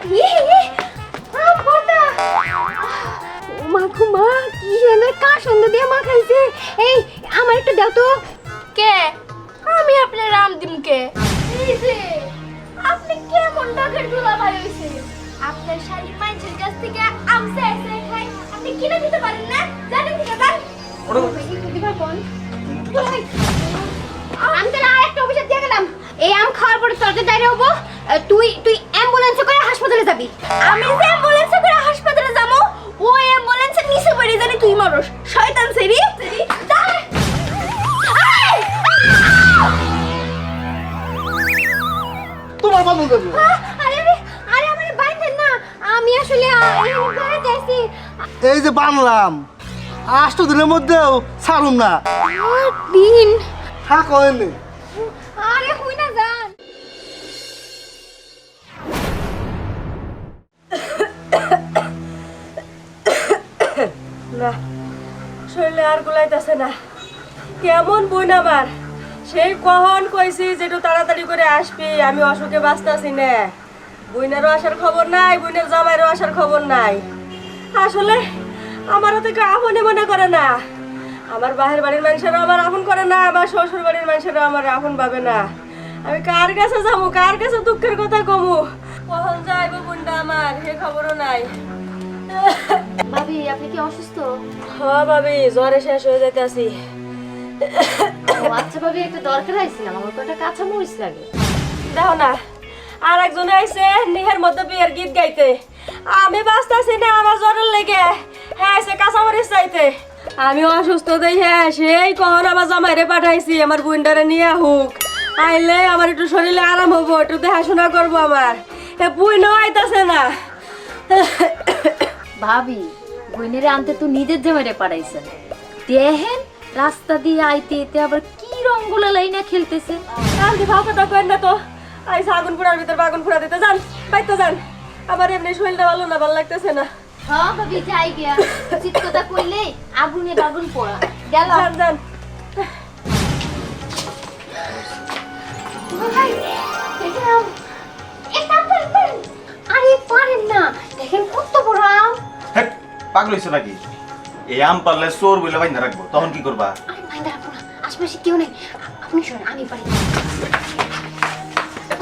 মা গো মা কি যেন কার সন্ধ্যা দিয়ে মা খাইছে? এই আমার একটু দাও তো। কে? আমি আপনার রাম দিমকে। এই আপনি কেমন ডাকের দুলা ভাই হইছে? আপনার শাড়ি মাইজের কাছ থেকে আম চাই চাই খাই। আপনি কিনে দিতে পারেন না? জানেন থেকে যান একটু দিবা কোন আমি তো আর একটা অভিশাপ দিয়ে গেলাম। এই আম খাওয়ার পরে তোর যে ডায়রিয়া হব তুই তুই অ্যাম্বুলেন্সে করে হাসপাতালে যাবি। আমি যে অ্যাম্বুলেন্সে করে হাসপাতালে যাব ও অ্যাম্বুলেন্সের নিচে পড়ে জানি তুই মরস। শয়তান সেরি তোমার বাবু দেবো আরে আরে আরে আমার বাইন্ধেন না আমি আসলে বেড়াতে আসছি এই যে বানলাম আষ্ট দিনের মধ্যেও ছাড়ুম না। দিন। থাক এনে। আরে হুই না যান না। শরীরে আর গুলাইতেছে না। কেমন বইন আমার? সেই কখন কইছি যে একটু তাড়াতাড়ি করে আসবি, আমি অসুখে বাঁচতেছি না। বইনেরও আসার খবর নাই, বইনের জামাইরও আসার খবর নাই। আসলে আমারও থেকে আপনে মনে করে না। আমার বাহের বাড়ির মানুষেরও আমার আপন করে না, আমার শ্বশুর বাড়ির মানুষেরও আমার আপন ভাবে না। আমি কার কাছে যাব, কার কাছে দুঃখের কথা কমু? কখন যাইব বোনটা আমার সে খবরও নাই। ভাবি আপনি কি অসুস্থ? হ ভাবি জ্বরে শেষ হয়ে যাইতেছি। আচ্ছা ভাবি একটা দরকার আইছিলাম আমার কটা কাঁচা মরিচ লাগে। দেখো না। আর একজন আইছে নিহের মধ্যে বিয়ের গীত গাইতে। আমি বাঁচতেছি না আমার জ্বরের লেগে। হ্যাঁ সে কাঁচামরিচ চাইতে। আমি অসুস্থ দেই হ্যাঁ সেই কখন আমার জামাইরে পাঠাইছি আমার বুইন্ডারে নিয়ে হুক আইলে আমার একটু শরীরে আরাম হব একটু দেখাশোনা করব আমার। এ বুইনও আইতাছে না। ভাবি বইনেরে আনতে তো নিজের জামাইরে পাঠাইছেন। দেহেন রাস্তা দিয়ে আইতে এতে আবার কি রঙ্গলা লাইনা খেলতেছে। কালকে কথা কেন না তো। আইসা আগুন পুরার ভিতর আগুন পুরা দিতে যান বাইতে যান। আবার এমনি শরীরটা ভালো না ভালো লাগতেছে না। হ্যাঁ ভাবি যাই গিয়া। চিৎ কথা কইলে আগুনে বাগুন পোড়া। গেল। যান যান। ভাই দেখেন আম পাগল হইছো নাকি? এই আম পারলে চোর বলে বাইন্ধা রাখব তখন কি করবা? রাখব না আশেপাশে কেউ নেই। আপনি শোনেন আমি পারি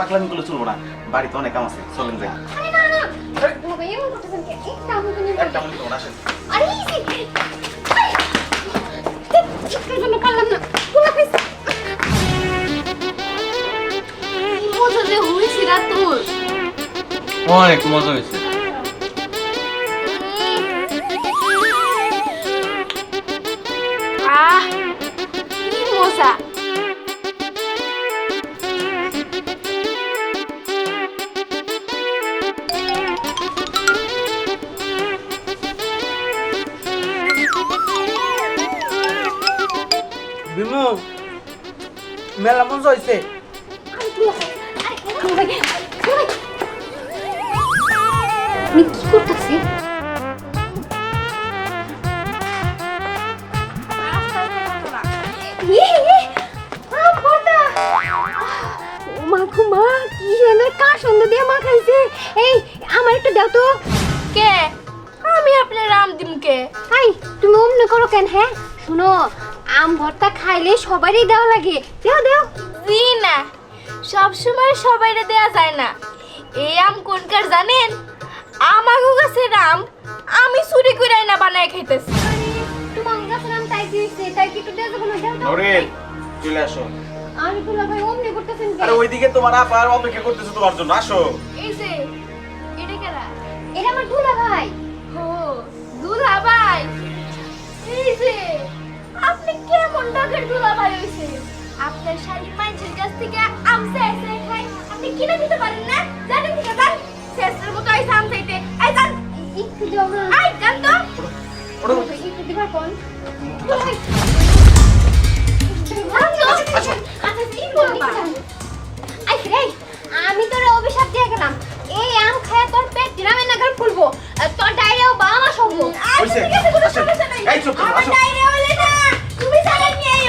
পাগলামি করলে চলবো না বাড়িতে অনেক কাম আছে চলেন যাই। আরে না না মেলা মজা হয়েছে কি করতেছি? ইয়ে, ইয়ে, আম মা গো মা কি যেন কার সন্ধ্যা দিয়ে মা খাইছে? এই আমার একটু দাও তো। কে? আমি আপনার রাম দিমকে। আই তুমি অমনি করো কেন হ্যাঁ? শুনো আম ভর্তা খাইলে সবারই দেওয়া লাগে। দেও দেও। জি না সব সময় সবাইরে দেয়া যায় না। এই আম কোনকার জানেন? আমাগো গাছের আম আমি চুরি করে না বানায় খাইতেছি। তোমার গাছের আম তাই দিয়েছে তাই কি একটু দেও যাব না দাও দাও। নরেন চলে আসো। আমি দুলা ভাই অমনি করতেছেন আরে ওইদিকে তোমার আপার অপেক্ষা করতেছে তোমার জন্য আসো। এই যে এটা কেরা এটা আমার দুলা ভাই ও দুলা ভাই এই যে আপনি কেমন ডাকের দুলা ভাই হইছে? আপনার শাড়ি মাইজের কাছ থেকে আম চাই চাই খাই। আপনি কিনে দিতে পারেন না? জানেন থেকে যান শেষের মতো আইসা আম চাইতে। আই যান। একটু দাও না। আই যান তো। ওঠো। একটু দিবার কোন আমি তোর অভিশাপ দিয়ে গেলাম। এই আম খায় তোর পেট গ্রামে নাগাল ফুলবো। তোর ডায়রিয়াও বাবা সবো হইছে। আসেন এই চুপ করো, আসো ডাইরে বলে না তুমি চালাই নিয়ে আইও আমি তোর আরেকটা অভিশাপ দিয়ে গেলাম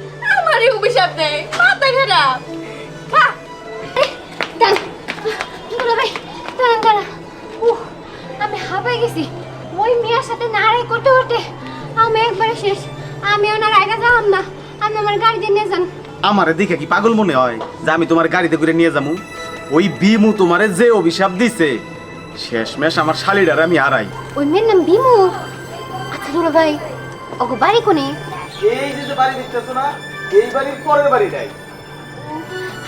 আমারই অভিশাপ দেয় মাথা খারাপ আমি হাঁপাই গেছি। ওই মেয়ের সাথে নাড়াই করতে করতে আমি একবারে শেষ। আমি ওনার আগে যাওয়াম না। আমি আমার গাড়িতে নিয়ে যান আমারে দেখে কি পাগল মনে হয় যে আমি তোমার গাড়িতে করে নিয়ে যাব ওই বিমু তোমারে যে অভিশাপ দিছে শেষমেশ আমার শালিডার আমি হারাই। ওই মেয়ের নাম বিমু? আচ্ছা দুলা ভাই ওগো বাড়ি কোনে? এই যে বাড়ি দেখতেছো না? এই বাড়ির পরের বাড়িটাই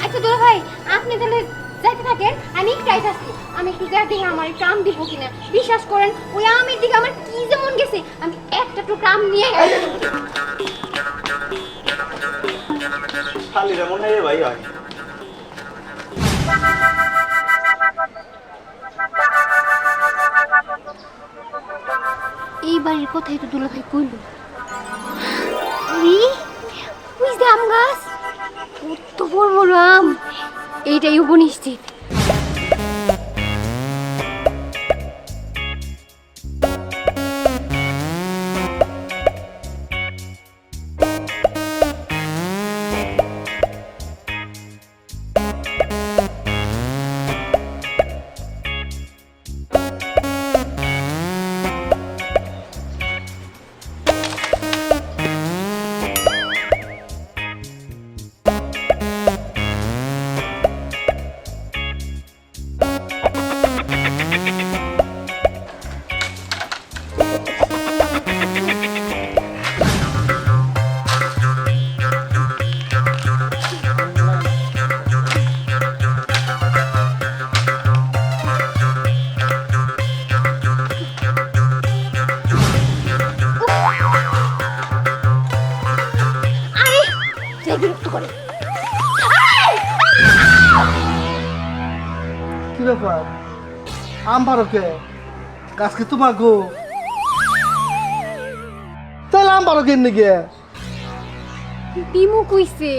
আচ্ছা দুলা ভাই আপনি তাহলে যাইতে থাকেন আমি একটু আইতাছি আমি একটু দেখি আমার একটু আম দিব কিনা। বিশ্বাস করেন ওই আমের দিকে আমার কি যেমন গেছে। আমি একটা টুকরা আম নিয়ে শালিরা মনে হয় ভাই হয়। এই বাড়ির কথাই তো দুলা ভাই কইল। ওই আম গাছ কত এইটাই উপনিশ্চিত বিরক্ত করে। কি ব্যাপার? আম পারো কে? গাছ কি তোমার গো? তাহলে আম পারো কেন গিয়ে বিমু কইছে।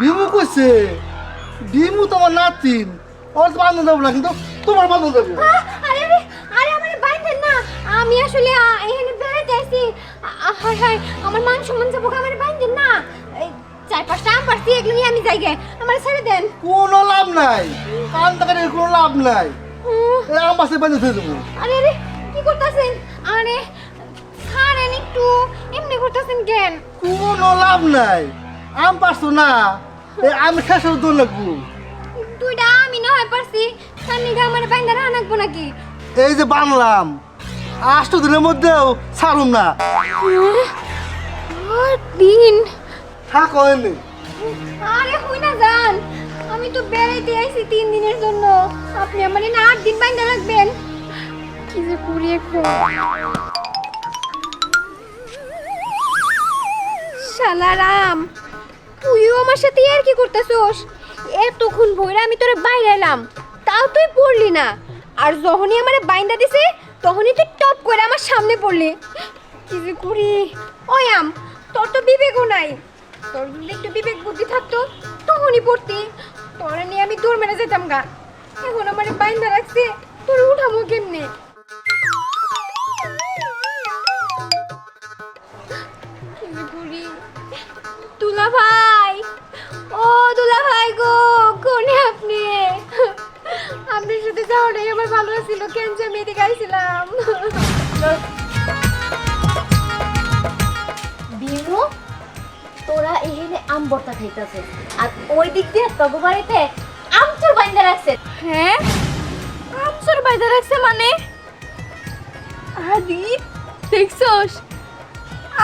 বিমু কইছে? বিমু তোমার নাতিন। ওর বান্ধব যাব না কিন্তু তোমার বান্ধব যাব আরে আরে আরে আমার বাইন্ধেন না। আমি আসলে এখানে বেড়াইতে আসছি আ- আ, হায় হায় আমার মান সম্মান যাব আমার বাইন্ধেন না? চার পাঁচটা আম পারছি এগুলো নিয়ে আমি যাই গে। আমার ছেড়ে দেন। কোনো লাভ নাই। কান টাকার কোনো লাভ নাই। আম পাশে বেঁধে থয়ে দেবো। আরে আরে কি করতেছেন? আরে ছাড়েন একটু। এমনি করতেছেন কেন? কোনো লাভ নাই। আম পারছ না? আমি শেষের দৌড় লাগবো। দুইটা আমি না হয় পারছি। তার নিগে আমার বাইন্দা রাখা নাকবো নাকি? এই যে বানলাম আষ্ট দিনের মধ্যেও ছাড়ুম না। আট দিন থাকো এনে আরে, হই না যান আমি তো বেড়াইতে আইছি তিন দিনের জন্য। আপনি আমার না আট দিন বাইন্দা রাখবেন। কি যে করি এখন? শালারাম তুইও আমার সাথে আর কি করতেছস? এতক্ষণ ভইরা আমি তোরে বাইরে এলাম, তাও তুই পড়লি না। আর যখনই আমারে বাইন্দা দিছে, তখনই তুই টপ করে আমার সামনে পড়লি। কি যে করি? ওই আম, তোর তো বিবেকও নাই। তোর একটু বিবেক বুদ্ধি থাকতো, তখনই পড়তি। তোরা নিয়ে আমি দৌড় মেরে যেতাম গা। এখন আমার বাইন্দা রাখছে, তোর উঠামো কেমনে? দুলা ভাই। ও দুলা ভাই গো, কোনে আপনি? আপনার সাথে যাওয়াটাই আমার ভালো ছিল কেন যে আমি এদিকে আইছিলাম? তোরা এখানে আম বর্তা খাইতেছে। আর ওই দিক দিয়ে তগো বাড়িতে আমচুর বাইন্দা রাখছে। হ্যাঁ? আমচুর বাইদা রাখছে মানে? আদি দেখছস?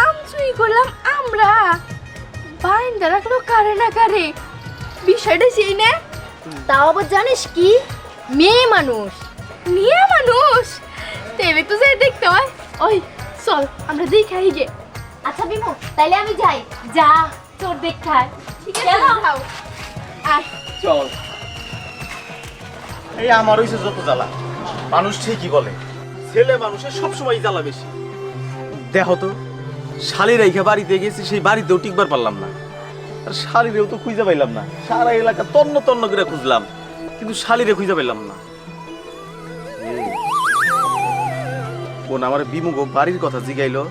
আম চুরি করলাম আমরা। বাইন্দা রাখল কারে না কারে? বিষয়টা সেই না? তাও আবার জানিস কি? মেয়ে মানুষ। মেয়ে মানুষ? তেলে তো যাই দেখতে হয়। ওই চল আমরা দেখাই গে। আচ্ছা বিমু তাইলে আমি যাই। যা তোর দেখায়। ঠিক আছে যাও। আর চল। এই আমার হইছে যত জ্বালা। মানুষ ঠিকই বলে ছেলে মানুষের সবসময় জ্বালা বেশি। দেখো তো শালি রেখে বাড়িতে গেছি সেই বাড়িতেও টিকবার পারলাম না। আর শালিরেও তো খুঁজে পাইলাম না। সারা এলাকা তন্ন তন্ন করে খুঁজলাম কিন্তু শালিরে খুঁজে পাইলাম না। কোন আমার বিমুগ বাড়ির কথা জিগাইলো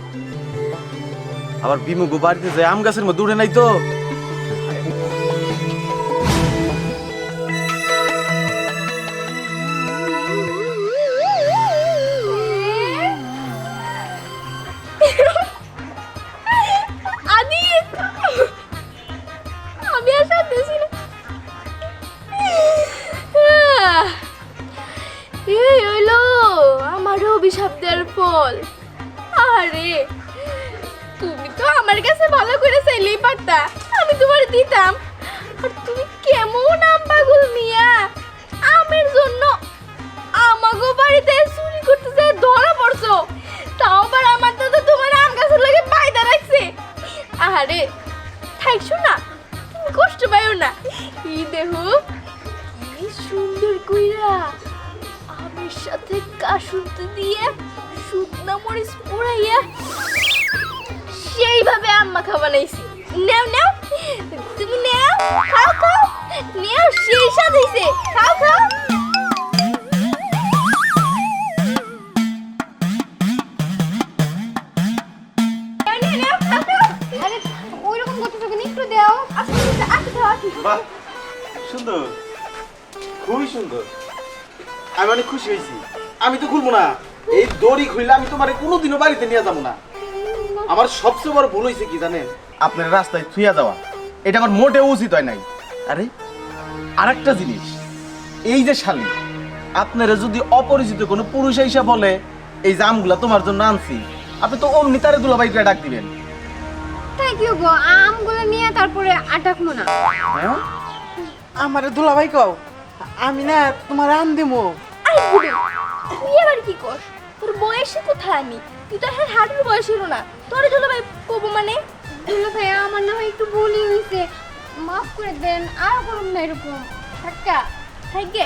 আবার বিমুগ বাড়িতে যায়, আম গাছের মধ্যে উঠে নাই তো। এই হইল আমার অভিশাপদের ফল। আরে তো আমার কাছে ভালো করে চাইলেই পারতা আমি তোমার দিতাম। আর তুমি কেমন আম পাগল মিয়া? আমের জন্য আমাগো বাড়িতে চুরি করতে যায় ধরা পড়ছো, তাও আবার আমার দাদা তোমার আম গাছের লাগে পায়দা রাখছে। আরে থাকছো না? তুমি কষ্ট পাইও না। ই দেখো, কি সুন্দর কইরা আমের সাথে কাসুন্তি দিয়ে শুকনা মরিচ পোড়াইয়া সেইভাবে আম্মা খা বানাইছি নাও নাও। তুমি নাও, খাও খাও। নাও, সেই স্বাদ হইছে। খাও খাও। সুন্দর। খুবই সুন্দর। আমি অনেক খুশি হয়েছি। আমি তো খুলবো না। এই দড়ি খুললে আমি তোমার কোনোদিনও বাড়িতে নিয়ে যাব না। আমার সবচেয়ে বড় ভুল হয়েছে কি জানেন? আপনার রাস্তায় থুইয়া যাওয়া এটা আমার মোটেও উচিত হয় নাই। আরে আরেকটা জিনিস এই যে শালি আপনারা যদি অপরিচিত কোনো পুরুষ হিসাব বলে এই জামগুলা তোমার জন্য আনছি আপনি তো অমনি তারে দুলাবাই করে ডাক দিবেন। তাই কি গো আমগুলো নিয়ে তারপরে আটাকমো না। হ্যাঁ? আমারে দুলাভাই কও আমি না তোমার আম দেবো আরে বুড়ো তুই এবার কি কর তোর বয়সে কোথায় আমি? তুই তো এখন হাঁটুর বয়স না। তোর জন্য ভাই কবো মানে? দুলো ভাইয়া আমার না হয় একটু ভুলই হয়েছে মাফ করে দেন আর করুন না এরকম। থাকা থাকে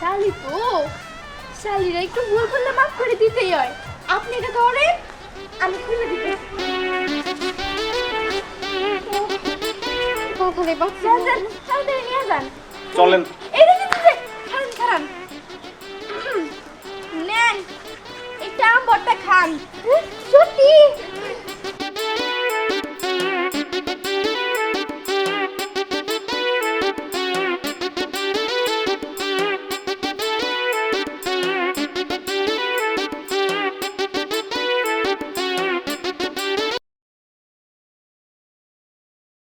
শালি তো। শালিরা একটু ভুল করলে মাফ করে দিতেই হয়। আপনি এটা ধরেন আমি খুলে দিতে। চলেন। খান নেন। এটা খান। সত্যি?